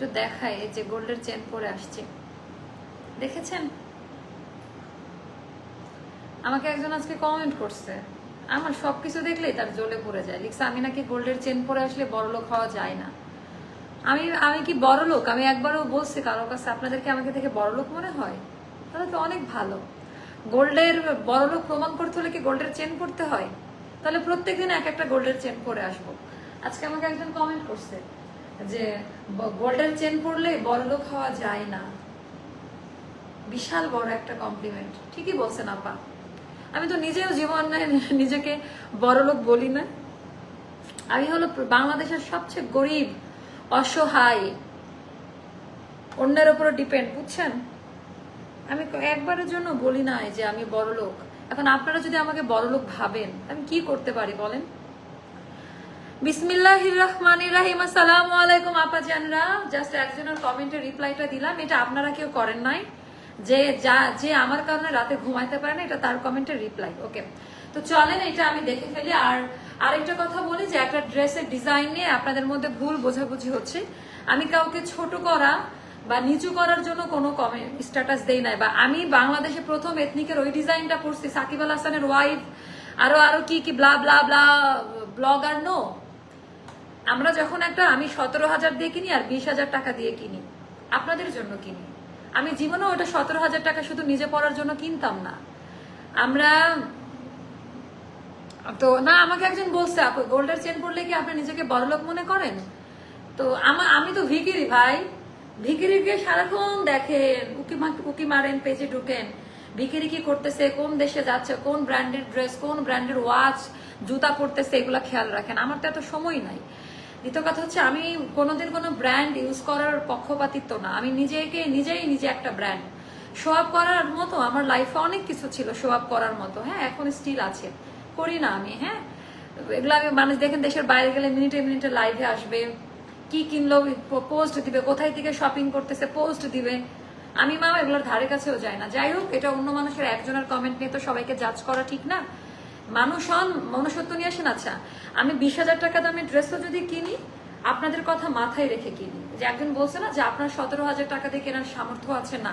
একটু দেখাই, এই যে গোল্ডের চেন পরে আসছে। দেখেছেন? আমাকে একজন আজকে কমেন্ট করছে। আমার সবকিছু দেখলেই তার জ্বলে পড়ে যায়। লিখছে, আমি নাকি গোল্ডের চেন পরে আসলে বড়লোক হওয়া যায় না। আমি আমি কি বড় লোক? আমি একবারও বলছি কারোর কাছে আপনাদেরকে আমাকে দেখে বড় লোক মনে হয়? তাহলে তো অনেক ভালো। গোল্ডের বড় লোক প্রমাণ করতে হলে কি গোল্ডের চেন পড়তে হয়? তাহলে প্রত্যেকদিন এক একটা গোল্ডের চেন পরে আসব। আজকে আমাকে একজন কমেন্ট করছে যে গোল্ডের চেন পরলে বড় লোক হওয়া যায় না। বিশাল বড় একটা কমপ্লিমেন্ট ঠিকই বলছেন আপা। আমি তো নিজেও জীবন নিজেকে বড় লোক বলি না। আমি হলো বাংলাদেশের সবচেয়ে গরিব, অসহায়, অন্যের উপরে ডিপেন্ড বুঝছেন? আমি একবারের জন্য বলি না যে আমি বড় লোক এখন আপনারা যদি আমাকে বড় লোক ভাবেন, আমি কি করতে পারি বলেন? জাস্ট একজনের রিপ্লাইটা দিলাম। এটা আপনারা কেউ করেন যে যা, যে আমার কারণে রাতে ঘুমাইতে পারে না, এটা তার কমেন্টের রিপ্লাই ওকে তো এটা আমি দেখে ফেলি। আর আরেকটা কথা বলি যে, একটা ড্রেসের আপনাদের মধ্যে ভুল বোঝাবুঝি হচ্ছে। আমি কাউকে ছোট করা বা নিচু করার জন্য কোনো কমেন্ট স্ট্যাটাস দেই নাই। বা আমি বাংলাদেশে প্রথম এথনিকের ওই ডিজাইনটা পড়ছি সাকিব আল হাসানের ওয়াইফ আরও আরও কি কি ব্লা ব্লা ব্লা ব্লগার নো আমরা যখন একটা আমি সতেরো হাজার দিয়ে কিনি আর বিশ হাজার টাকা দিয়ে কিনি, আপনাদের জন্য কিনি। আমি জীবনেও ওটা সতেরো হাজার টাকা শুধু নিজে পড়ার জন্য কিনতাম না। আমরা, তো না, আমাকে একজন বলছে, আপু, গোল্ডের চেন পড়লে কি আপনি নিজেকে বড়লোক মনে করেন? তো আমার আমি তো ভিকিরি ভাই। ভিকিরিকে সারাক্ষণ দেখেন, উকি উকি মারেন, পেজে ঢুকেন। ভিকিরি কি করতেছে, কোন দেশে যাচ্ছে, কোন ব্র্যান্ডের ড্রেস, কোন ব্র্যান্ডের ওয়াচ, জুতা পরতেছে, এগুলা খেয়াল রাখেন। আমার তো এত সময় নাই। দ্বিতীয় কথা হচ্ছে আমি কোনোদিন কোনো ব্র্যান্ড ইউজ করার পক্ষপাতিত্ব না। আমি নিজেকে নিজেই নিজে একটা ব্র্যান্ড শো আপ করার মতো আমার লাইফে অনেক কিছু ছিল শো আপ করার মতো। হ্যাঁ এখন স্টিল আছে। করি না আমি হ্যাঁ। এগুলো আমি মানুষ দেখেন, দেশের বাইরে গেলে মিনিটে মিনিটে লাইভে আসবে। কি কিনলো পোস্ট দিবে, কোথায় থেকে শপিং করতেছে পোস্ট দিবে। আমি মা এগুলোর ধারে কাছেও যাই না। যাই হোক, এটা অন্য মানুষের একজনের কমেন্ট নিয়ে তো সবাইকে জাজ করা ঠিক না। মানুষ হন মনুষ্যত্ব নিয়ে আসেন? আচ্ছা আমি বিশ হাজার টাকা দামের ড্রেসও যদি কিনি আপনাদের কথা মাথায় রেখে কিনি। যে একজন বলছে না যে আপনার সতেরো হাজার টাকা দিয়ে কেনার সামর্থ্য আছে না।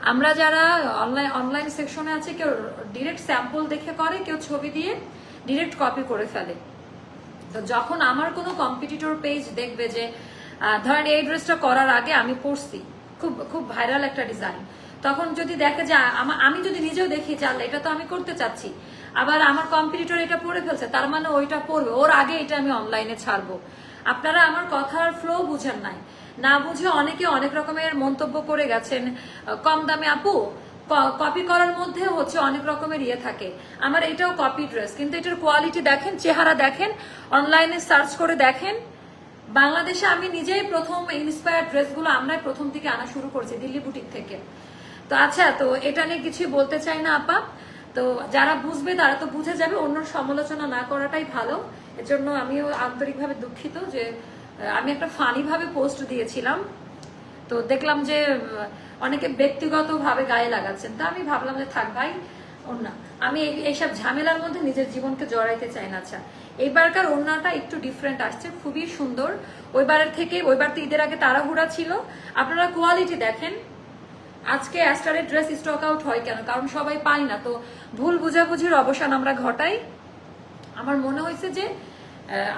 আমরা যারা অনলাইন অনলাইন সেকশনে আছে কেউ ডিরেক্ট স্যাম্পল দেখে করে কেউ ছবি দিয়ে ডিরেক্ট কপি করে ফেলে। তো যখন আমার কোনো কম্পিটিটর পেজ দেখবে যে ধরেন এই ড্রেসটা করার আগে আমি পড়ছি খুব খুব ভাইরাল একটা ডিজাইন তখন যদি দেখে যে আমা- যদি নিজেও দেখি আল্লাহ, এটা তো আমি করতে চাচ্ছি আবার আমার কম্পিটিটর এটা পড়ে ফেলছে, তার মানে ওইটা পড়বে। ওর আগে এটা আমি অনলাইনে ছাড়বো। আপনারা আমার কথার ফ্লো বুঝেন নাই। না বুঝে অনেকে অনেক রকমের মন্তব্য করে গেছেন, কম দামে আপু কপি করার মধ্যে হচ্ছে অনেক রকমের ইয়ে থাকে। আমার এটাও কপি ড্রেস কিন্তু এটার কোয়ালিটি দেখেন, চেহারা দেখেন অনলাইনে সার্চ করে দেখেন। বাংলাদেশে আমি নিজেই প্রথম ইন্সপায়ার ড্রেসগুলো আমরাই প্রথম থেকে আনা শুরু করেছি, দিল্লি বুটিক থেকে। তো আচ্ছা তো এটা নিয়ে কিছুই বলতে চাই না আপা। তো যারা বুঝবে, তারা তো বুঝে যাবে। অন্য সমালোচনা না করাটাই ভালো। এজন্য আমিও আন্তরিকভাবে দুঃখিত যে আমি একটা ফানি ভাবে পোস্ট দিয়েছিলাম। তো দেখলাম যে অনেকে ব্যক্তিগতভাবে গায়ে লাগাচ্ছেন। তা আমি ভাবলাম যে, থাক ভাই, ওর আমি এই- এইসব ঝামেলার মধ্যে নিজের জীবনকে জড়াইতে চাই না। আচ্ছা এইবারকার ওড়নাটা একটু ডিফারেন্ট আসছে, খুবই সুন্দর। ওইবারের থেকে, ওইবার তো ঈদের আগে তাড়াহুড়া ছিল। আপনারা কোয়ালিটি দেখেন। আজকে অ্যাস্টারের ড্রেস স্টক আউট হয় কেন? কারণ সবাই পাই না। তো ভুল বুঝাবুঝির অবসান আমরা ঘটাই। আমার মনে হয়েছে যে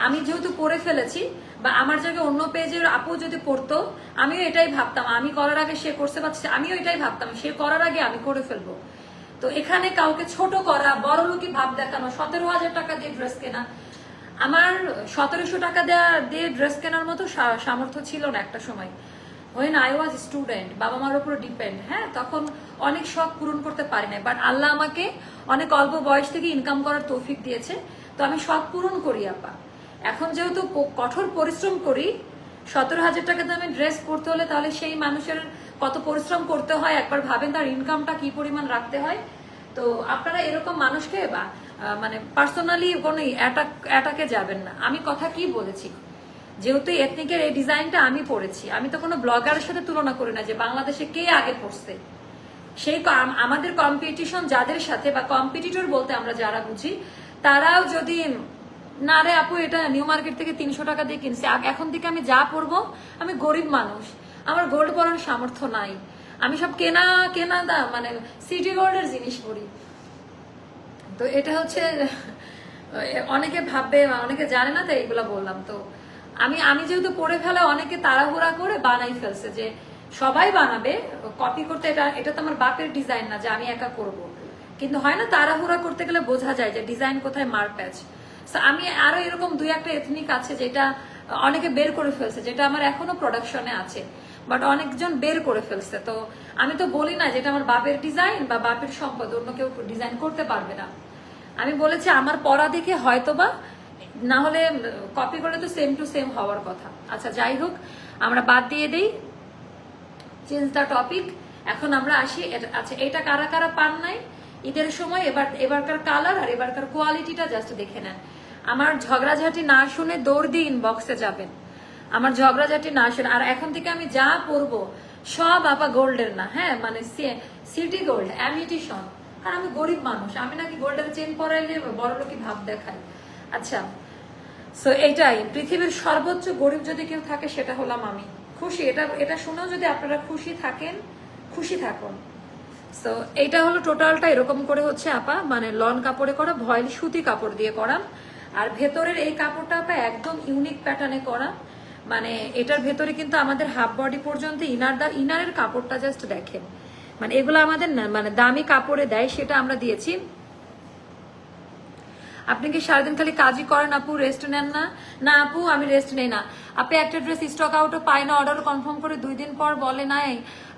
আমি যেহেতু পড়ে ফেলেছি, বা আমার জায়গায় অন্য পেজের আপু যদি পড়তো, আমিও এটাই ভাবতাম। আমি করার আগে সে করতে পারছে আমিও এটাই ভাবতাম, সে করার আগে আমি করে ফেলব। তো এখানে কাউকে ছোট করা, বড় লোকই ভাব দেখানো, সতেরো হাজার টাকা দিয়ে ড্রেস কেনা। আমার সতেরোশো টাকা দেওয়া দিয়ে ড্রেস কেনার মতো সামর্থ্য ছিল না একটা সময়। ওয়েন আই ওয়াজ স্টুডেন্ট বাবা মার উপর ডিপেন্ড হ্যাঁ? তখন অনেক শখ পূরণ করতে পারি না বাট আল্লাহ আমাকে অনেক অল্প বয়স থেকে ইনকাম করার তৌফিক দিয়েছে। তো আমি শখ পূরণ করি, আপা। এখন যেহেতু কঠোর পরিশ্রম করি, সতেরো হাজার টাকা দামে ড্রেস পরতে হলে তাহলে সেই মানুষের কত পরিশ্রম করতে হয়, একবার ভাবেন তার ইনকামটা কি পরিমাণ রাখতে হয়। তো আপনারা এরকম মানুষকে বা মানে পার্সোনালি কোনো অ্যাটাকে যাবেন না। আমি কথা কি বলেছি? যেহেতু এথনিকের এই ডিজাইনটা আমি পড়েছি, আমি তো কোনো ব্লগারের সাথে তুলনা করি না যে বাংলাদেশে কে আগে পড়ছে। সেই আমাদের কম্পিটিশন যাদের সাথে বা কম্পিটিটর বলতে আমরা যারা বুঝি, তারাও যদি, না রে আপু, এটা নিউ মার্কেট থেকে তিনশো টাকা দিয়ে কিনছি এখন থেকে আমি যা পরবো আমি গরিব মানুষ, আমার গোল্ড পরার সামর্থ্য নাই, আমি সব কেনা কেনা দা মানে সিটি গোল্ডের জিনিস পরি তো এটা হচ্ছে অনেকে ভাববে অনেকে জানে না তো এইগুলা বললাম। তো আমি আমি যেহেতু পড়ে ফেলা, অনেকে তাড়াহুড়া করে বানাই ফেলছে যে সবাই বানাবে কপি করতে এটা এটা তো আমার বাপের ডিজাইন না যে আমি একা করব। কিন্তু হয় না, তাড়াহুড়া করতে গেলে বোঝা যায় যে ডিজাইন কোথায় মার প্যাচ। আমি আরও এরকম দুই একটা এথনিক আছে যেটা অনেকে বের করে ফেলছে, যেটা আমার এখনও প্রোডাকশনে আছে। বাট অনেকজন বের করে ফেলছে। তো আমি তো বলি না যেটা আমার বাপের ডিজাইন বা বাপের সম্পদ, অন্য কেউ ডিজাইন করতে পারবে না। আমি বলেছি, আমার পড়া দেখে হয়তোবা না হলে কপি করে তো সেম টু সেম হওয়ার কথা। আচ্ছা যাই হোক, আমরা বাদ দিয়ে দিই। চেঞ্জ দ্য টপিক এখন আমরা আসি আচ্ছা এটা কারা কারা পান নাই? ঈদের সময় এবার, এবারকার কালার আর এবারকার কোয়ালিটিটা জাস্ট দেখে নেন। আমার ঝগড়াঝাটি না শুনে দৌড় দিয়ে ইনবক্সে যাবেন। আমার ঝগড়াঝাটি না শুনে, আর এখন থেকে আমি যা পরবো সব আপা গোল্ডের না হ্যাঁ মানে সিটি গোল্ড অ্যামিটিশন আর আমি গরিব মানুষ, আমি নাকি গোল্ডের চেন পরাইলে বড় লোকই ভাব দেখাই। আচ্ছা সো এটাই। পৃথিবীর সর্বোচ্চ গরিব যদি কেউ থাকে, সেটা হলাম আমি। খুশি। এটা এটা শুনেও যদি আপনারা খুশি থাকেন, খুশি থাকুন। সো এইটা হলো টোটালটা। এরকম করে হচ্ছে আপা মানে লন কাপড়ে করা, ভয়েল সুতি কাপড় দিয়ে করা। আর ভেতরের এই কাপড়টা আপা একদম ইউনিক প্যাটার্নে করা। মানে এটার ভেতরে কিন্তু আমাদের হাফ বডি পর্যন্ত ইনার দা ইনারের কাপড়টা জাস্ট দেখেন। মানে এগুলো আমাদের মানে দামি কাপড়ে দেয়, সেটা আমরা দিয়েছি। আপনি কি সারাদিন খালি কাজই করেন আপু? রেস্ট নেন না? না আপু, আমি রেস্ট নেই না। আপনি একটা ড্রেস স্টক আউটও পাই না অর্ডার কনফার্ম করে দুই দিন পর বলে নাই।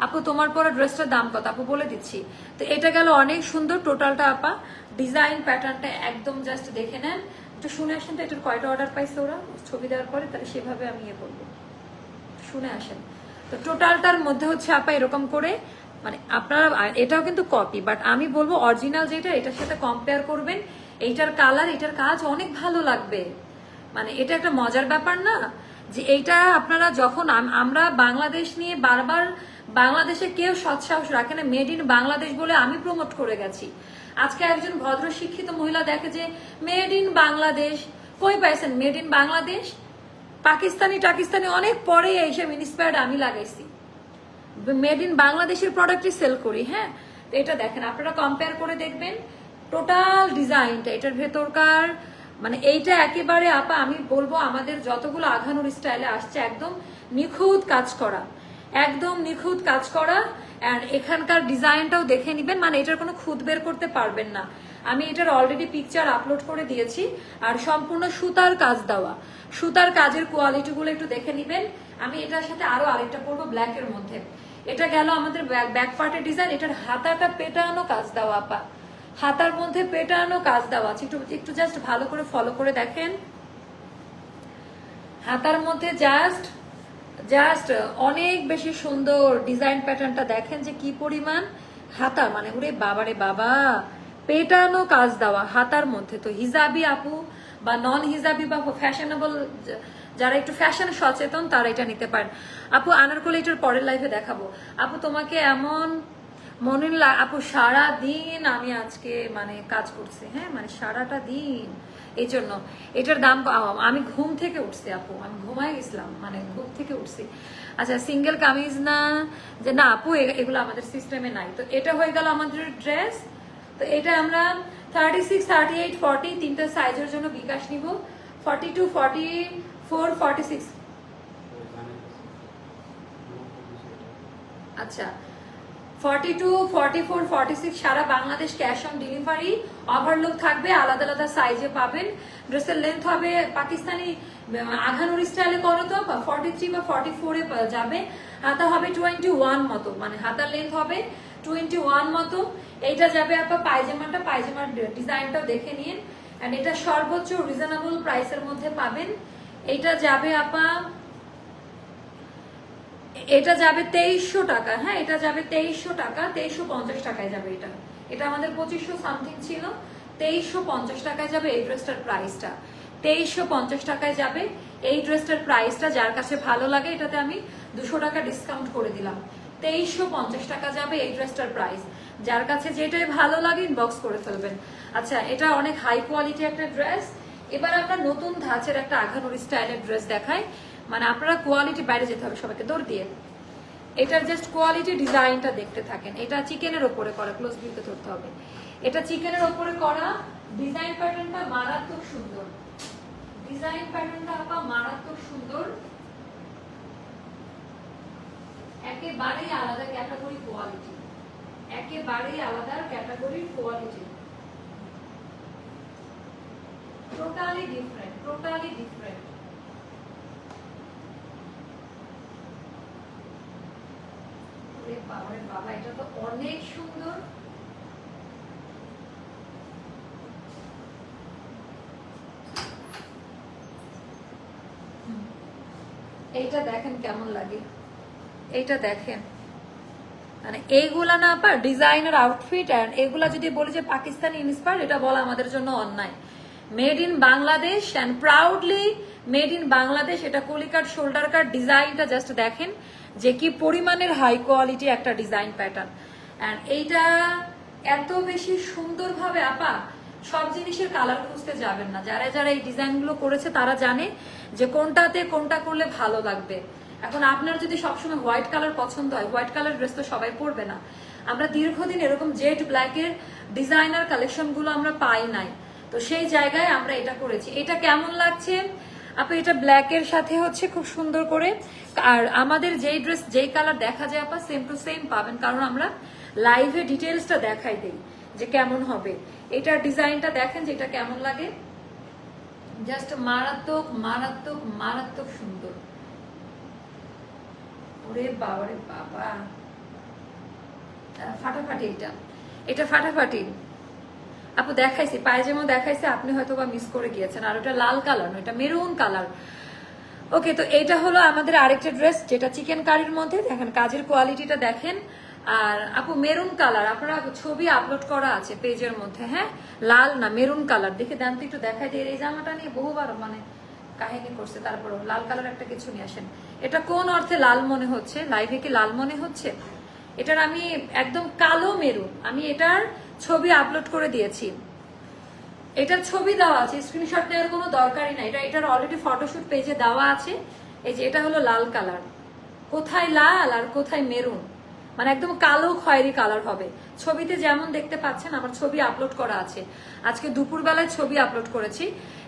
আপু, তোমার পরে ড্রেসটার দাম কত? আপু, বলে দিচ্ছি। তো এটা গেল অনেক সুন্দর টোটালটা আপা। ডিজাইন প্যাটার্নটা একদম জাস্ট দেখে নেন। একটু শুনে আসেন তো, এটার কয়টা অর্ডার পাইছে ওরা? ছবি দেওয়ার পরে তাহলে সেভাবে আমি ইয়ে করব। শুনে আসেন। তো টোটালটার মধ্যে হচ্ছে, আপা, এরকম করে মানে আপনারা এটাও কিন্তু কপি বাট আমি বলব অরিজিনাল যেটা, এটার সাথে কম্পেয়ার করবেন। এইটার কালার এটার কাজ অনেক ভালো লাগবে। মানে এটা একটা মজার ব্যাপার না যে এইটা আপনারা যখন আমরা বাংলাদেশ নিয়ে বারবার বাংলাদেশে কেউ সৎসাহস রাখে না। মেড ইন বাংলাদেশ বলে আমি প্রমোট করে গেছি। আজকে একজন ভদ্র শিক্ষিত মহিলা দেখে যে মেড ইন বাংলাদেশ, কই পাইছেন? Made in Bangladesh? পাকিস্তানি, টাকিস্তানি অনেক পরে এইসব ইন্সপায়ার্ড আমি লাগাইছি। মেড ইন বাংলাদেশের প্রোডাক্টই সেল করি। হ্যাঁ এটা দেখেন, আপনারা কম্পেয়ার করে দেখবেন। টোটাল ডিজাইনটা, এটার ভেতরকার মানে এইটা একেবারে আপা, আমি বলব আমাদের যতগুলো আঘানুর স্টাইলে আসছে, একদম নিখুঁত কাজ করা। একদম নিখুঁত কাজ করা আর এখানকার ডিজাইনটাও দেখে নিবেন মানে এটার কোনো খুঁত বের করতে পারবেন না। আমি এটার অলরেডি পিকচার আপলোড করে দিয়েছি, আর সম্পূর্ণ সুতার কাজ দেওয়া। সুতার কাজের কোয়ালিটিগুলো একটু দেখে নিবেন। আমি এটার সাথে আরও আরেকটা পরবো ব্ল্যাকের মধ্যে। এটা গেল আমাদের ব্যাক পার্টের ডিজাইন এটার হাতাটা পেটানো কাজ দেওয়া, আপা। হাতার মধ্যে পেটানো কাজ দেওয়া আছে। একটু একটু জাস্ট ভালো করে ফলো করে দেখেন। হাতার মধ্যে জাস্ট জাস্ট অনেক বেশি সুন্দর ডিজাইন প্যাটার্নটা দেখেন যে কি পরিমাণ। হাতা মানে ওরে বাবারে বাবা। পেটানো কাজ দেওয়া হাতার মধ্যে। তো হিজাবি আপু বা নন হিজাবি বা ফ্যাশনেবল যারা একটু ফ্যাশন সচেতন, তারা এটা নিতে পারেন। আপু আনারকলি এটার পরের লাইফে দেখাবো। আপু তোমাকে এমন মনে লা- আপু সারা দিন আমি আজকে মানে কাজ করছি হ্যাঁ মানে সারাটা দিন। এই জন্য এটার দাম আমি ঘুম থেকে উঠছি আপু, আমি ঘুমাই গেছিলাম মানে ঘুম থেকে উঠছি। আচ্ছা সিঙ্গেল কামিজ না? যে না, আপু এগুলো আমাদের সিস্টেমে নাই। তো এটা হয়ে গেল আমাদের ড্রেস। তো এটা আমরা thirty six thirty eight forty তিনটা সাইজের জন্য বিকাশ নিব। Forty two forty four forty six আচ্ছা forty two forty four forty six Sara Bangladesh cash on delivery overlock থাকবে, আলাদা আলাদা সাইজে পাবেন। ড্রেসের লেন্থ হবে পাকিস্তানি আঘানুর স্টাইলে করো তো ফর্টি থ্রি বা ফর্টি ফোরে যাবে। হাতা হবে টোয়েন্টি ওয়ান মতো মানে হাতার লেন্থ হবে টোয়েন্টি ওয়ান মতো। এইটা যাবে আপনার পায়জামাটা, পায়জামার ডিজাইনটাও দেখে নিন। অ্যান্ড এটা সর্বোচ্চ রিজনেবল প্রাইসের মধ্যে পাবেন। এইটা যাবে আপা এটা যাবে তেইশশো টাকা হ্যাঁ এটা যাবে তেইশশো টাকা, তেইশশো পঞ্চাশ টাকায় যাবে এটা। এটা আমাদের পঁচিশশো সামথিং ছিল, তেইশশো পঞ্চাশ টাকায় যাবে এই ড্রেসটার প্রাইসটা তেইশশো পঞ্চাশ টাকায় যাবে এই ড্রেসটার প্রাইসটা যার কাছে ভালো লাগে এটাতে আমি দুশো টাকা ডিসকাউন্ট করে দিলাম। তেইশশো পঞ্চাশ টাকা যাবে এই ড্রেসটার প্রাইস যার কাছে যেটাই ভালো লাগে ইনবক্স করে ফেলবেন। আচ্ছা এটা অনেক হাই কোয়ালিটি একটা ড্রেস এবার আমরা নতুন ধাঁচের একটা আঘানুরি স্টাইলের ড্রেস দেখাই। মানে আপনারা কোয়ালিটি বাইরে যেতে হবে সবাইকে, দৌড় দিয়ে। এটার জাস্ট কোয়ালিটি ডিজাইনটা দেখতে থাকেন। এটা চিকেনের ওপরে করা ক্লোজ ভিউতে ধরতে হবে। এটা চিকেনের ওপরে করা ডিজাইন প্যাটার্নটা মারাত্মক সুন্দর। ডিজাইন প্যাটার্নটা আপা মারাত্মক সুন্দর। একেবারেই আলাদা ক্যাটাগরি কোয়ালিটি একেবারেই আলাদা ক্যাটাগরির quality totally different totally different বাবা বাবা, এটা তো অনেক সুন্দর। এইটা দেখেন কেমন লাগে। এইটা দেখেন। মানে এইগুলা না পা ডিজাইনার আউটফিট অ্যান্ড এগুলা যদি বলি যে পাকিস্তানি ইন্সপায়ার এটা বলা আমাদের জন্য অন্যায়। Made in Bangladesh and proudly made in Bangladesh এটা কলিকাট শোল্ডার কাট ডিজাইনটা জাস্ট দেখেন। যে কি পরিমাণের হাই কোয়ালিটি একটা ডিজাইন প্যাটার্ন অ্যান্ড এইটা এত বেশি সুন্দরভাবে আপা, সব জিনিসের কালার খুঁজতে যাবেন না। যারা যারা এই ডিজাইনগুলো করেছে, তারা জানে যে কোনটাতে কোনটা করলে ভালো লাগবে। এখন আপনার যদি সবসময় হোয়াইট কালার পছন্দ হয় হোয়াইট কালার ড্রেস তো সবাই পরবে না। আমরা দীর্ঘদিন এরকম জেড ব্ল্যাকের ডিজাইনার কালেকশনগুলো আমরা পাই নাই। তো সেই জায়গায় আমরা এটা করেছি। এটা কেমন লাগছে? আপনি এটা ব্ল্যাকের সাথে হচ্ছে খুব সুন্দর করে। আর আমাদের যেই ড্রেস যেই কালার দেখা যায়, আপা সেম টু সেম পাবেন। কারণ আমরা লাইভে ডিটেলসটা দেখাই দেই যে কেমন হবে। এটার ডিজাইনটা দেখেন যে এটা কেমন লাগে। জাস্ট মারাত্মক মারাত্মক মারাত্মক সুন্দর। ওরে বাবারে বাবা। ফাটাফাটি এটা। এটা ফাটাফাটি। আপু, দেখাইছি, পায়জামা দেখাইছে, আপনি হয়তো বা মিস করে গিয়েছেন। আর ওটা লাল কালার না এটা মেরুন কালার ওকে তো এটা হলো আমাদের আরেকটা ড্রেস যেটা চিকেন কারির মধ্যে। দেখেন, কাজের কোয়ালিটিটা দেখেন। আর আপু মেরুন কালার আপনারা ছবি আপলোড করা আছে পেজের মধ্যে হ্যাঁ? লাল না মেরুন কালার দেখে দেন তো একটু দেখাই দিয়ে, এই জামাটা নিয়ে বহুবার মানে কাহিনী করছে, তারপরও লাল কালার একটা কিছু নিয়ে আসেন। এটা কোন অর্থে লাল মনে হচ্ছে? লাইভে কি লাল মনে হচ্ছে? এটার আমি একদম কালো মেরুন আমি এটার ছবি আপলোড করে দিয়েছি। এটার ছবি দেওয়া আছে স্ক্রিনশট নেওয়ার কোনো দরকারই নাই। এটা এটার অলরেডি ফটোশুট পেজে দেওয়া আছে। এই যে, এটা হলো লাল কালার কোথায় লাল আর কোথায় মেরুন? মানে একদম কালো খয়েরি কালার হবে। ছবিতে যেমন দেখতে পাচ্ছেন, আমার ছবি আপলোড করা আছে। আজকে দুপুরবেলায় ছবি আপলোড করেছি।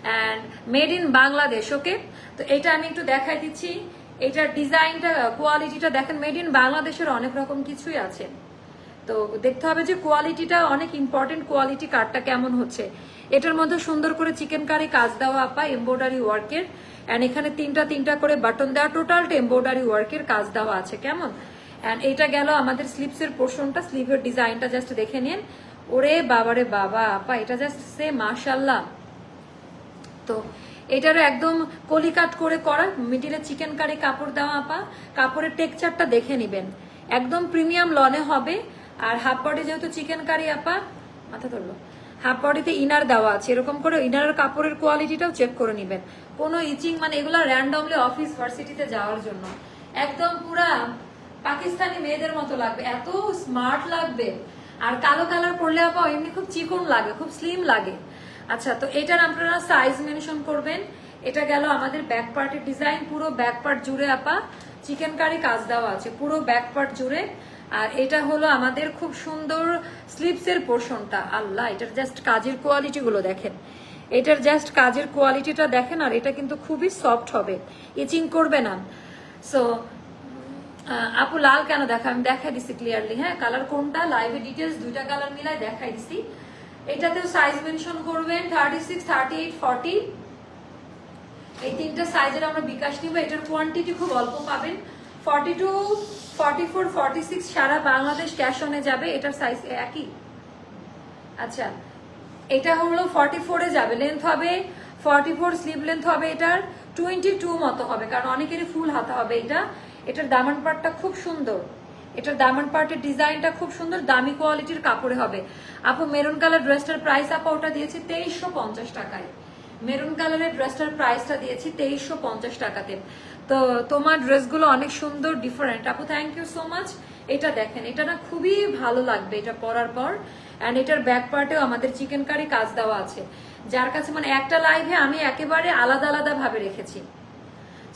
And made in Bangladesh okay তো এটা আমি একটু দেখাই দিচ্ছি। এটার ডিজাইনটা কোয়ালিটিটা দেখেন মেড ইন বাংলাদেশের অনেক রকম কিছুই আছে। তো দেখতে হবে যে কোয়ালিটিটা অনেক ইম্পর্টেন্ট কোয়ালিটি কার্ডটা কেমন হচ্ছে। এটার মধ্যে সুন্দর করে চিকেন কারি কাজ দেওয়া আপা এমব্রয়ডারি ওয়ার্কের অ্যান্ড এখানে তিনটা তিনটা করে বাটন দেওয়া টোটালটা এমব্রয়ডারি ওয়ার্কের কাজ দেওয়া আছে, কেমন? অ্যান্ড এটা গেল আমাদের স্লিপসের পোর্শনটা স্লিভের ডিজাইনটা জাস্ট দেখে নিন। ওরে বাবারে বাবা আপা, এটা জাস্ট সে মাশাল্লাহ তো এটারও একদম কলিকাট করে করা মিডিলে চিকেন কারি কাপড় দেওয়া আপা। কাপড়ের টেক্সচারটা দেখে নিবেন। একদম প্রিমিয়াম লনে হবে। আর হাফ বডি যেহেতু চিকেন কারি আপা, মাথা ধরলো হাফ বডিতে ইনার দেওয়া আছে। এরকম করে ইনারের কাপড়ের কোয়ালিটিটাও চেক করে নিবেন। কোনো ইচিং মানে এগুলো র্যান্ডমলি অফিস ভার্সিটিতে যাওয়ার জন্য। একদম পুরা পাকিস্তানি মেয়েদের মতো লাগবে। এত স্মার্ট লাগবে। আর কালো কালার পরলে আপা, এমনি খুব চিকন লাগে, খুব স্লিম লাগে। আচ্ছা তো এটার আপনারা সাইজ মেনশন করবেন। এটা গেল আমাদের ব্যাক পার্টের ডিজাইন পুরো ব্যাক পার্ট জুড়ে আপা চিকেন কারি কাজ দেওয়া আছে। পুরো ব্যাক পার্ট জুড়ে আর এটা হলো আমাদের খুব সুন্দর স্লিপসের পোর্শনটা আল্লাহ, এটার জাস্ট কাজের কোয়ালিটি গুলো দেখেন। এটার জাস্ট কাজের কোয়ালিটিটা দেখেন আর এটা কিন্তু খুবই সফট হবে। ইচিং করবে না। সো আপু লাল কেন দেখা? আমি দেখাই দিছি ক্লিয়ারলি হ্যাঁ? কালার কোনটা? লাইভে ডিটেলস দুইটা কালার মিলাই দেখাই দিছি। এটাতেও সাইজ মেনশন করবেন thirty six thirty eight forty এই তিনটা সাইজের আমরা বিকাশ নিব। এটার কোয়ান্টিটি খুব অল্প পাবেন। Forty two forty four forty six সারা বাংলাদেশ ক্যাশ অনে যাবে, এটার সাইজ একই? আচ্ছা এটা হলো ফর্টি ফোরে যাবে লেন্থ হবে ফর্টি ফোর স্লিভ লেন্থ হবে এটার টোয়েন্টি টু মতো হবে, কারণ অনেকেরই ফুল হাতা হবে এটা। এটার দামান পার্টটা খুব সুন্দর। এটার দামান পার্টের ডিজাইনটা খুব সুন্দর, দামি কোয়ালিটির কাপড়ে হবে। আপু মেরুন কালার ড্রেসটার প্রাইস আপা, ওটা দিয়েছি তেইশশো পঞ্চাশ টাকায়। মেরুন কালারের ড্রেসটার প্রাইসটা দিয়েছি তেইশশো পঞ্চাশ টাকাতে। তো তোমার ড্রেসগুলো অনেক সুন্দর ডিফারেন্ট আপু থ্যাংক ইউ সো মাচ এটা দেখেন, এটা না খুবই ভালো লাগবে এটা পরার পর। অ্যান্ড এটার ব্যাক পার্টেও আমাদের চিকেন কারি কাজ দেওয়া আছে। যার কাছে মানে একটা লাইভে আমি একেবারে আলাদা আলাদা ভাবে রেখেছি।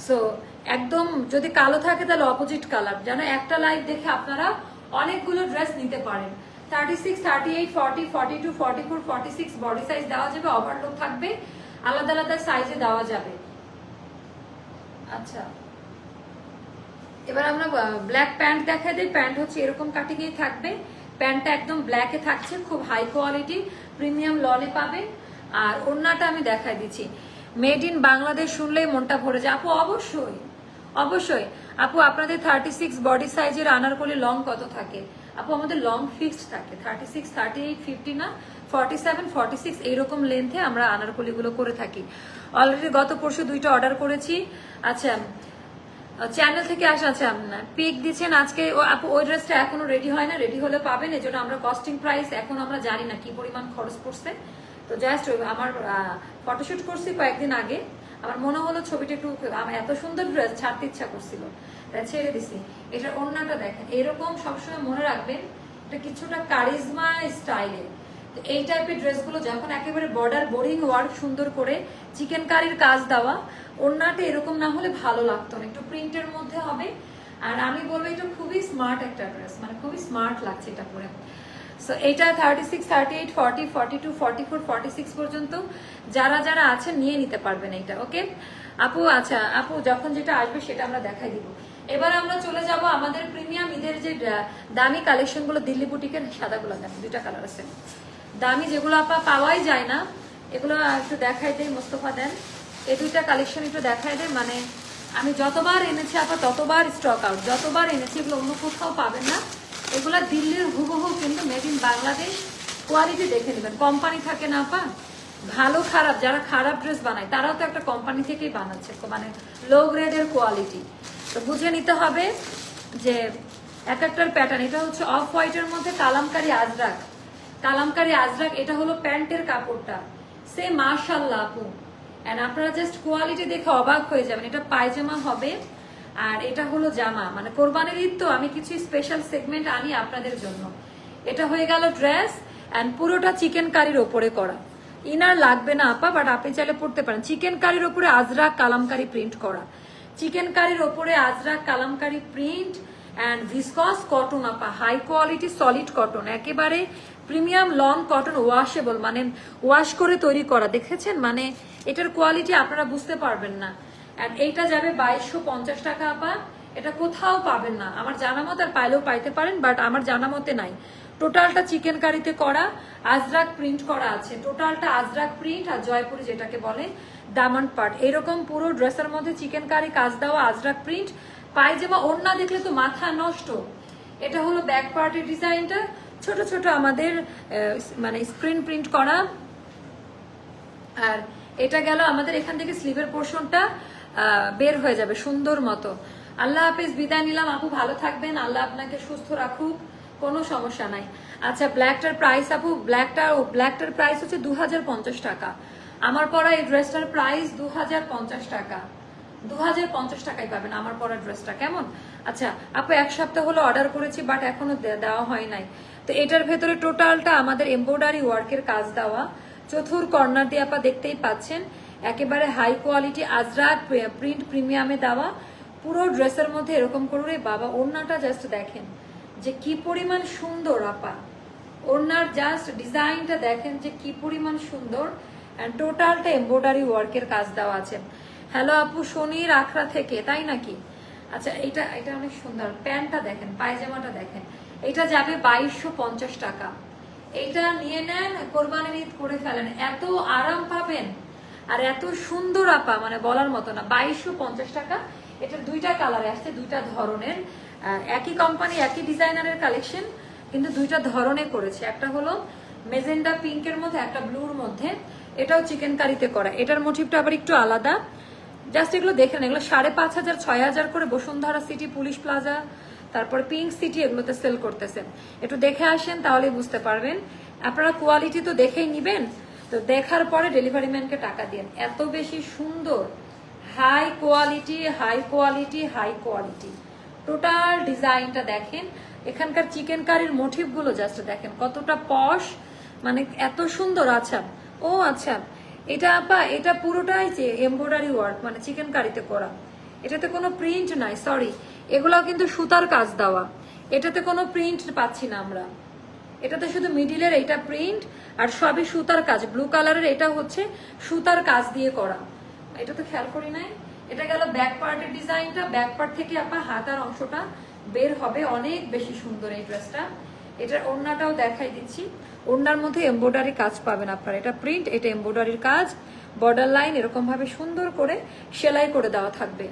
সো একদম যদি কালো থাকে তাহলে অপোজিট কালার যেন একটা লাইভ দেখে আপনারা অনেকগুলো ড্রেস নিতে পারেন। Thirty six thirty eight forty forty two forty four forty six body size দেওয়া যাবে ওভারলোড থাকবে, আলাদা আলাদা সাইজে দেওয়া যাবে। আচ্ছা। এবার আমরা ব্ল্যাক প্যান্ট দেখাই দিই। প্যান্ট হচ্ছে এরকম কাটিংয়েই থাকবে। প্যান্টটা একদম ব্ল্যাকে থাকছে, খুব হাই কোয়ালিটি প্রিমিয়াম লনে পাবেন আর ওড়নাটা আমি দেখাই দিচ্ছি। মেড ইন বাংলাদেশ শুনলেই মনটা ভরে যায়। আপু, অবশ্যই অবশ্যই। আপু, আপনাদের থার্টি সিক্স বডি সাইজের আনারকলি লং কত থাকে? আপু, আমাদের লং ফিক্সড থাকে। Thirty six thirty eight fifty না ফর্টি সেভেন ফর্টি সিক্স এইরকম লেন্থে আমরা আনারকলিগুলো করে থাকি। অলরেডি গত পরশু দুইটা অর্ডার করেছি। আচ্ছা চ্যানেল থেকে আসা আচ্ছা পিক দিচ্ছেন আজকে। আপু, ওই ড্রেসটা এখনও রেডি হয় না রেডি হলে পাবেন। এই জন্য আমরা কস্টিং প্রাইস এখন আমরা জানি না কি পরিমাণ খরচ পড়ছে। তো জাস্ট আমার ফটোশুট করছি কয়েকদিন আগে। আমার মনে হলো ছবিটা একটু, আমার এত সুন্দর ড্রেস ছাড়তে ইচ্ছা করছিল। ছেড়ে দিছি। এটার অন্যটা দেখেন। এরকম সবসময় মনে রাখবেন, এটা কিছুটা কারিজমা স্টাইলে তো এই টাইপের ড্রেসগুলো যখন একেবারে বর্ডার বোরিং ওয়ার্ক সুন্দর করে চিকেন কারির কাজ দেওয়া, ওড়নাটা এরকম না হলে ভালো লাগতো না। একটু প্রিন্টের মধ্যে হবে। আর আমি বলব, এটা খুবই স্মার্ট একটা ড্রেস মানে খুবই স্মার্ট লাগছে এটা পরে। সো এটা thirty six thirty eight forty forty two forty four forty six পর্যন্ত যারা যারা আছেন, নিয়ে নিতে পারবেন এইটা ওকে আপু আচ্ছা আপু, যখন যেটা আসবে সেটা আমরা দেখাই দিব। এবার আমরা চলে যাব আমাদের প্রিমিয়াম ঈদের যে দামি কালেকশনগুলো দিল্লি বুটিকের সাদাগুলো দেন দুইটা কালার আছে। দামি যেগুলো আপা পাওয়াই যায় না, এগুলো একটু দেখাই দেয় মোস্তফা দেন। এই দুইটা কালেকশন একটু দেখাই দেয় মানে আমি যতবার এনেছি আপা, ততবার স্টক আউট যতবার এনেছি এগুলো অন্য কোথাও পাবেন না। এগুলো দিল্লির হুবহু কিন্তু মেড ইন বাংলাদেশ কোয়ালিটি দেখে নেবেন। কোম্পানি থাকে না আপা, ভালো খারাপ, যারা খারাপ ড্রেস বানায়, তারাও তো একটা কোম্পানি থেকেই বানাচ্ছে মানে লো গ্রেডের কোয়ালিটি তো বুঝে নিতে হবে যে এক একটার প্যাটার্ন এটা হচ্ছে অফ হোয়াইটের মধ্যে কালামকারি আজরাক। কালামকারি আজরাক, এটা হলো প্যান্টের কাপড়টা। সে মার্শাল্লাহ আপু। এন্ড আপনারা জাস্ট কোয়ালিটি দেখে অবাক হয়ে যাবেন, এটা পায়জামা হবে আর এটা হলো জামা। মানে কোরবানির ঈদ তো, আমি কিছু স্পেশাল সেগমেন্ট আনি আপনাদের জন্য। এটা হয়ে গেল ড্রেস অ্যান্ড পুরোটা চিকেন কারির ওপরে করা। ইনার লাগবে না আপা বাট আপনি চাইলে পড়তে পারেন। চিকেন কারির ওপরে আজরাক কালামকারি প্রিন্ট করা। চিকেন কারির ওপরে Ajrak Kalamkari print and viscose cotton আপা। হাই কোয়ালিটি সলিড কটন একেবারে প্রিমিয়াম লং কটন ওয়াশেবল মানে ওয়াশ করে তৈরি করা। দেখেছেন? মানে এটার কোয়ালিটি আপনারা বুঝতে পারবেন না। এইটা যাবে বাইশশো পঞ্চাশ টাকা, আপা। এটা কোথাও পাবেন না। আমার জানা মতে আর পাইলেও পাইতে পারেন বাট আমার জানা মতে নাই। টোটালটা চিকেন কারিতে করা আজরাক প্রিন্ট করা আছে। টোটালটা আজরাক প্রিন্ট আর জয়পুরি যেটাকে বলে ডায়মন্ড পার্ট এরকম পুরো ড্রেসের মধ্যে চিকেন কারি কাজ দেওয়া আজরাক প্রিন্ট পায়জামা ওড়না দেখলে তো মাথা নষ্ট। এটা হলো ব্যাক পার্টের ডিজাইনটা ছোট ছোট আমাদের মানে স্ক্রিন প্রিন্ট করা। আর এটা গেল আমাদের এখান থেকে স্লিভের পোর্শনটা বের হয়ে যাবে সুন্দর মতো। আল্লাহ হাফেজ, বিদায় নিলাম। আপু ভালো থাকবেন। আল্লাহ আপনাকে সুস্থ রাখুক। কোনো সমস্যা নাই। আচ্ছা ব্ল্যাকটার প্রাইস আপু ব্ল্যাকটার ও ব্ল্যাকটার প্রাইস হচ্ছে দু হাজার পঞ্চাশ টাকা। আমার পরা এই ড্রেসটার প্রাইস দু হাজার পঞ্চাশ টাকা। দু হাজার পঞ্চাশ টাকায় পাবেন আমার পরা ড্রেসটা কেমন? আচ্ছা আপু এক সপ্তাহ হলো অর্ডার করেছি বাট এখনও দেওয়া হয় নাই। তো এটার ভেতরে টোটালটা আমাদের এমব্রয়ডারি ওয়ার্কের কাজ দেওয়া। চতুর কর্নার দিয়ে আপা দেখতেই পাচ্ছেন, একেবারে হাই কোয়ালিটি আজরা প্রিন্ট প্রিমিয়ামে দেওয়া। পুরো ড্রেসের মধ্যে এরকম করে বাবা, ওড়নাটা জাস্ট দেখেন যে কি পরিমাণ সুন্দর আপা। ওড়নার জাস্ট ডিজাইনটা দেখেন যে কি পরিমাণ সুন্দর। অ্যান্ড টোটালটা এমব্রয়ডারি ওয়ার্কের কাজ দেওয়া আছে। হ্যালো আপু শনির আখড়া থেকে, তাই নাকি? আচ্ছা এটা এটা অনেক সুন্দর। প্যান্টটা দেখেন, পায়জামাটা দেখেন। এটা যাবে বাইশশো পঞ্চাশ টাকা। এইটা নিয়ে নেন, কোরবানির ঈদ করে ফেলেন। এত আরাম পাবেন আর এত সুন্দর আপা মানে বলার মতো না, বাইশশো পঞ্চাশ টাকা। এটার দুইটা কালারে আসছে, দুইটা ধরনের। একই কোম্পানি একই ডিজাইনারের কালেকশন কিন্তু দুইটা ধরনে করেছে। একটা হলো মেজেন্ডা পিঙ্কের মধ্যে, একটা ব্লুর মধ্যে। এটাও চিকেন কারিতে করা। এটার মোটিভটা আবার একটু আলাদা। জাস্ট এগুলো দেখে নেন। এগুলো সাড়ে পাঁচ হাজার, ছয় হাজার করে বসুন্ধরা সিটি পুলিশ প্লাজা তারপর পিঙ্ক সিটি এগুলোতে সেল করতেছে। একটু দেখে আসেন তাহলে বুঝতে পারবেন। আপনারা কোয়ালিটি তো দেখেই নিবেন। তো দেখার পরে ডেলিভারি ম্যানকে টাকা দিন এত বেশি সুন্দর। High quality high quality high quality total ডিজাইনটা দেখেন। এখানকার চিকেন কারির মোটিভগুলো জাস্ট দেখেন। কতটা পশ মানে এত সুন্দর। আচ্ছা। ও আচ্ছা। এটা আপা, এটা পুরোটাই যে এমব্রয়ডারি ওয়ার্ক মানে চিকেন কারিতে করা। এটাতে কোনো প্রিন্ট নাই সরি এগুলো কিন্তু সুতার কাজ দেওয়া। এটাতে কোনো প্রিন্ট পাচ্ছি না আমরা। এটাতে শুধু মিডিলের এইটা প্রিন্ট আর সবই সুতার কাজ। ব্লু কালারের এটা হচ্ছে সুতার কাজ দিয়ে করা। এটা তো খেয়াল করি নাই। এটা গেল ব্যাক পার্টের ডিজাইনটা ব্যাক পার্ট থেকে আপনার হাতার অংশটা বের হবে অনেক বেশি সুন্দর এই ড্রেসটা এটার ওড়নাটাও দেখাই দিচ্ছি। ওড়নার মধ্যে এমব্রয়ডারি কাজ পাবেন আপনারা। এটা প্রিন্ট এটা এমব্রয়ডারির কাজ। বর্ডার লাইন এরকম ভাবে সুন্দর করে সেলাই করে দেওয়া থাকবে।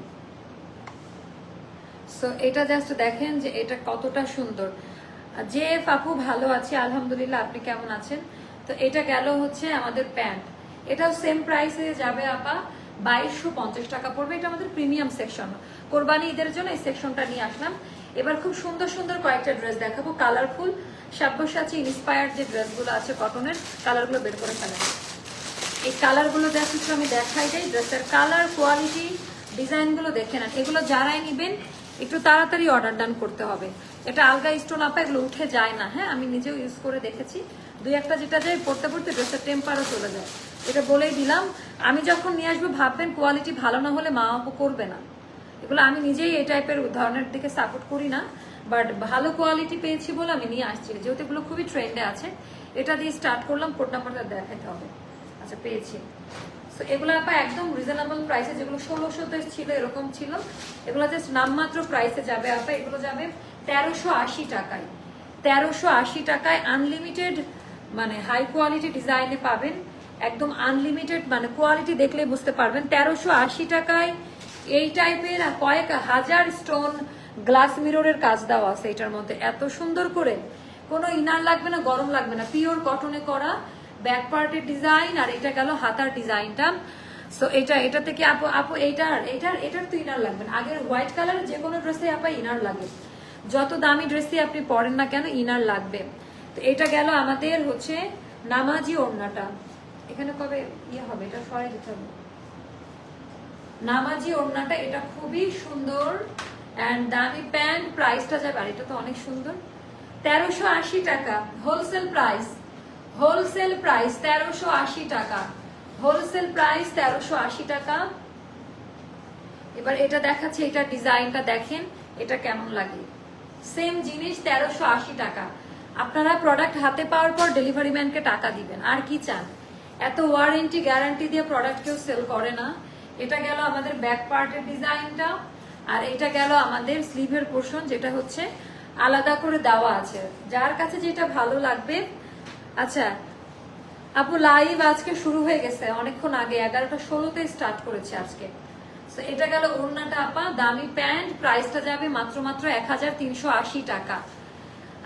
সো এটা জাস্ট দেখেন যে এটা কতটা সুন্দর। যে পাপু ভালো আছে, আলহামদুলিল্লাহ, আপনি কেমন আছেন? তো এটা গেল হচ্ছে আমাদের প্যান্ট। এটাও সেম প্রাইসে যাবে আপা বাইশশো পঞ্চাশ টাকা পড়বে। এটা আমাদের প্রিমিয়াম সেকশন কোরবানি ঈদের জন্য এই সেকশনটা নিয়ে আসলাম। এবার খুব সুন্দর সুন্দর কয়েকটা ড্রেস দেখাবো। কালারফুল সাব্যসাচী ইন্সপায়ার্ড যে ড্রেসগুলো আছে কটনের কালারগুলো বের করে ফেলেন। এই কালারগুলো একটু আমি দেখাই যাই ড্রেসের কালার কোয়ালিটি ডিজাইনগুলো দেখে নেন। এগুলো যারাই নিবেন একটু তাড়াতাড়ি অর্ডার ডান করতে হবে। এটা আলগা স্টোন আপা, এগুলো উঠে যায় না হ্যাঁ? আমি নিজেও ইউজ করে দেখেছি। দুই একটা যেটা যায় পড়তে পড়তে ড্রেসের টেম্পারও চলে যায়। এটা বলেই দিলাম, আমি যখন নিয়ে আসব, ভাববেন কোয়ালিটি ভালো না হলে মা আপু করবে না। এগুলো আমি নিজেই এই টাইপের ধরনের দিকে সাপোর্ট করি না বাট ভালো কোয়ালিটি পেয়েছি বলে আমি নিয়ে আসছি। যেহেতু এগুলো খুবই ট্রেন্ডে আছে, এটা দিয়ে স্টার্ট করলাম কোড নাম্বারটা দেখাতে হবে। আচ্ছা পেয়েছি। তো এগুলো আপা একদম রিজনেবল প্রাইসে যেগুলো ষোলোশোতে ছিল, এরকম ছিল, এগুলো জাস্ট নামমাত্র প্রাইসে যাবে আপা, এগুলো যাবে তেরোশো আশি টাকায়। তেরোশো আশি টাকায় আনলিমিটেড মানে হাই কোয়ালিটি ডিজাইনে পাবেন, একদম আনলিমিটেড মানে কোয়ালিটি দেখলে বুঝতে পারবেন। তেরোশো আশি টাকায় এই টাইপের কয়েক হাজার স্টোন গ্লাস মিররের কাজ দেওয়া আছে এটার মধ্যে। এত সুন্দর করে। কোনো ইনার লাগবে না, গরম লাগবে না। পিওর কটনে করা। ব্যাক পার্টের ডিজাইন আর এটা গেল হাতার ডিজাইনটা সো এটা এটা থেকে আপু আপু, এইটার এটার এটার তো ইনার লাগবে না। আগের হোয়াইট কালার যে কোনো ড্রেসে আপা ইনার লাগে। যত দামি ড্রেসই আপনি পরেন না কেন ইনার লাগবে। তো এটা গেল আমাদের হচ্ছে নামাজি ওড়নাটা। এখানে কবে ইয়ে হবে? এটা সরাই দিতে হবে। নামাজি ওড়নাটা, এটা খুবই সুন্দর অ্যান্ড দামি প্যান্ট। প্রাইসটা যাবে, আর এটা তো অনেক সুন্দর। তেরোশো আশি টাকা হোলসেল প্রাইস হোলসেল প্রাইস তেরোশো আশি টাকা। হোলসেল প্রাইস তেরোশো আশি টাকা। এবার এটা দেখাচ্ছে, এটা ডিজাইনটা দেখেন, এটা কেমন লাগে। সেম জিনিস তেরোশো আশি টাকা। আপনারা প্রোডাক্ট হাতে পাওয়ার পর ডেলিভারি ম্যানকে টাকা দিবেন। আর কি চান? এত ওয়ারেন্টি গ্যারান্টি দিয়ে প্রোডাক্ট কেউ সেল করে না। এটা গেল আমাদের ব্যাক পার্টের ডিজাইনটা। আর এটা গেল আমাদের স্লিভের পোর্শন যেটা হচ্ছে আলাদা করে দেওয়া আছে। যার কাছে যেটা ভালো লাগবে আচ্ছা আপু লাইভ আজকে শুরু হয়ে গেছে। অনেকক্ষণ আগে এগারোটা ষোলোতে স্টার্ট করেছে আজকে। এটা গেল ওড়নাটা, আপা। দামি প্যান্ট প্রাইসটা যাবে মাত্র মাত্র এক হাজার তিনশো আশি টাকা।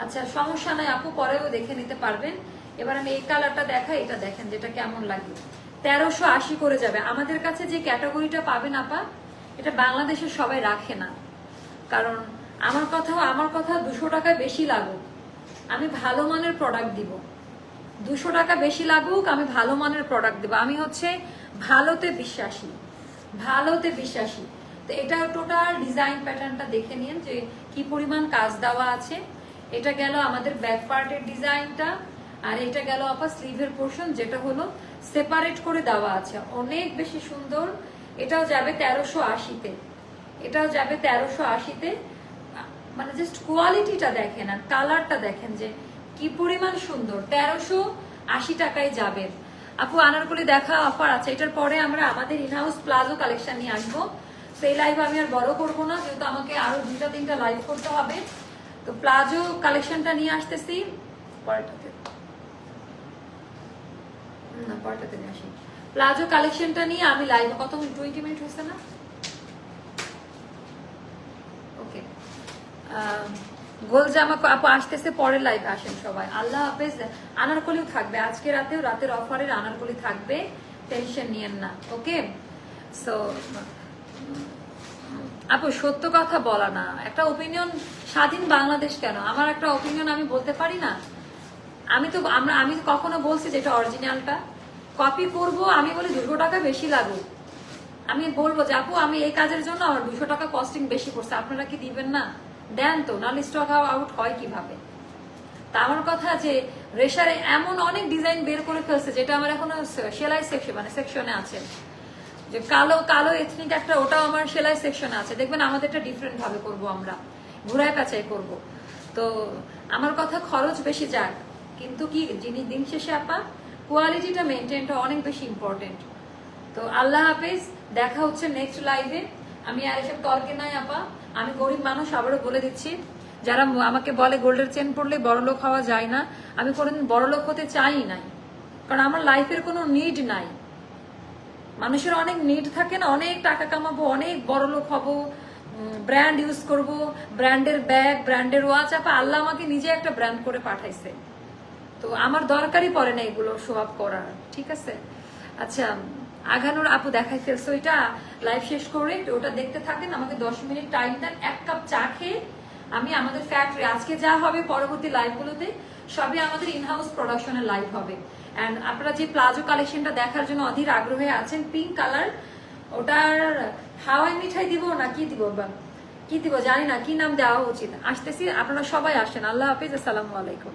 আচ্ছা সমস্যা নাই আপু, পরেও দেখে নিতে পারবেন। এবার আমি এই কালারটা দেখাই, এটা দেখেন যেটা কেমন লাগে। তেরোশো আশি করে যাবে। আমাদের কাছে যে ক্যাটাগরিটা পাবেন, আপা, এটা বাংলাদেশে সবাই রাখে না। কারণ আমার কথা আমার কথা দুশো টাকা বেশি লাগুক। আমি ভালো মানের প্রোডাক্ট দিব। দুশো টাকা বেশি লাগুক, আমি ভালো মানের প্রোডাক্ট দেবো। আমি হচ্ছে ভালোতে বিশ্বাসী। ভালোতে বিশ্বাসী। তো এটা টোটাল ডিজাইন প্যাটার্নটা দেখে নিন যে কি পরিমাণ কাজ দেওয়া আছে। এটা গেল আমাদের ব্যাক পার্টের ডিজাইনটা আর এটা গেল আপা স্লিভের পোর্শন যেটা হলো সেপারেট করে দেওয়া আছে। অনেক বেশি সুন্দর। এটাও যাবে তেরোশো আশিতে। এটাও যাবে তেরোশো আশিতে। মানে জাস্ট কোয়ালিটিটা দেখেন আর কালারটা দেখেন যে কি পরিমাণ সুন্দর? তেরোশো আশি টাকায় যাবে আপু, আনারকলি দেখা অফার আছে। এটার পরে আমরা আমাদের ইনহাউস প্লাজো কালেকশন নিয়ে আসব। সেই লাইভ আমি আর বড় করব না, যেহেতু আমাকে আরও দুটা তিনটা লাইভ করতে হবে। তো প্লাজো কালেকশনটা নিয়ে আসতেছি। পরেরটাতে। না, পরেরটাতে নিয়ে আসি প্লাজো কালেকশনটা নিয়ে আমি লাইভ কত টোয়েন্টি মিনিট হচ্ছে না? ওকে গোল জামা আপু আসতেছে, পরের লাইভ আসেন সবাই। আল্লাহ হাফেজ, আনারকলিও থাকবে। আজকে রাতেও, রাতের অফারের আনারকলি থাকবে। টেনশন নিয়েন না, ওকে? সো আপু, সত্য কথা বলা না। একটা ওপিনিয়ন স্বাধীন বাংলাদেশ কেন? আমার একটা ওপিনিয়ন আমি বলতে পারি না। আমি তো, আমরা, আমি কখনো বলছি যে এটা অরিজিনালটা কপি করব, আমি বলি দুশো টাকা বেশি লাগুক। আমি বলব যে, আপু, আমি এই কাজের জন্য আমার দুশো টাকা কস্টিং বেশি পড়ছে। আপনারা কি দিবেন না? দেন তো, নাহলে স্টক আউট হয় কীভাবে? তা আমার কথা যে, রেশারে এমন অনেক ডিজাইন বের করে ফেলছে, যেটা আমার এখনও সেলাই সেকশন মানে সেকশনে আছে। যে কালো কালো এথনিক একটা, ওটাও আমার সেলাই সেকশনে আছে। দেখবেন আমাদেরটা ডিফারেন্ট ভাবে করব আমরা। ঘুরায় পেঁচাই করব। তো আমার কথা খরচ বেশি যাক। কিন্তু কি, যিনি দিন শেষে আপা কোয়ালিটিটা মেনটেনটা অনেক বেশি ইম্পর্টেন্ট তো আল্লাহ হাফেজ, দেখা হচ্ছে নেক্সট লাইভে আমি আর এসব তর্কে নাই আপা। আমি গরিব মানুষ, আবারও বলে দিচ্ছি, যারা আমাকে বলে গোল্ডের চেন পড়লে বড়লোক হওয়া যায় না, আমি কোনোদিন বড়লোক হতে চাই নাই। কারণ আমার লাইফের কোনো নিড নাই। মানুষের অনেক নিড থাকে না, অনেক টাকা কামাবো, অনেক বড় লোক হব ব্র্যান্ড ইউজ করব ব্র্যান্ডের ব্যাগ ব্র্যান্ডের ওয়াচ আপা আল্লাহ আমাকে নিজে একটা ব্র্যান্ড করে পাঠাইছে। তো আমার দরকারই পড়ে না এগুলো শো করার, ঠিক আছে? আচ্ছা আঘানোর আপু দেখাই ফেলছো এটা লাইভ শেষ করে ওটা দেখতে থাকেন, আমাকে দশ মিনিট টাইম দেন, এক কাপ চা খেয়ে আমি আমাদের ফ্যাক্টরি আজকে যা হবে পরবর্তী লাইভগুলোতে সবই আমাদের ইনহাউস প্রোডাকশনের লাইভ হবে। অ্যান্ড আপনারা যে প্লাজো কালেকশনটা দেখার জন্য অধীর আগ্রহে আছেন পিঙ্ক কালার ওটার হাওয়াই মিঠাই দিব না কি দিব বা কি দিব জানি না, কি নাম দেওয়া উচিত? আসতেছি, আপনারা সবাই আসেন। আল্লাহ হাফিজ, আসসালামু আলাইকুম।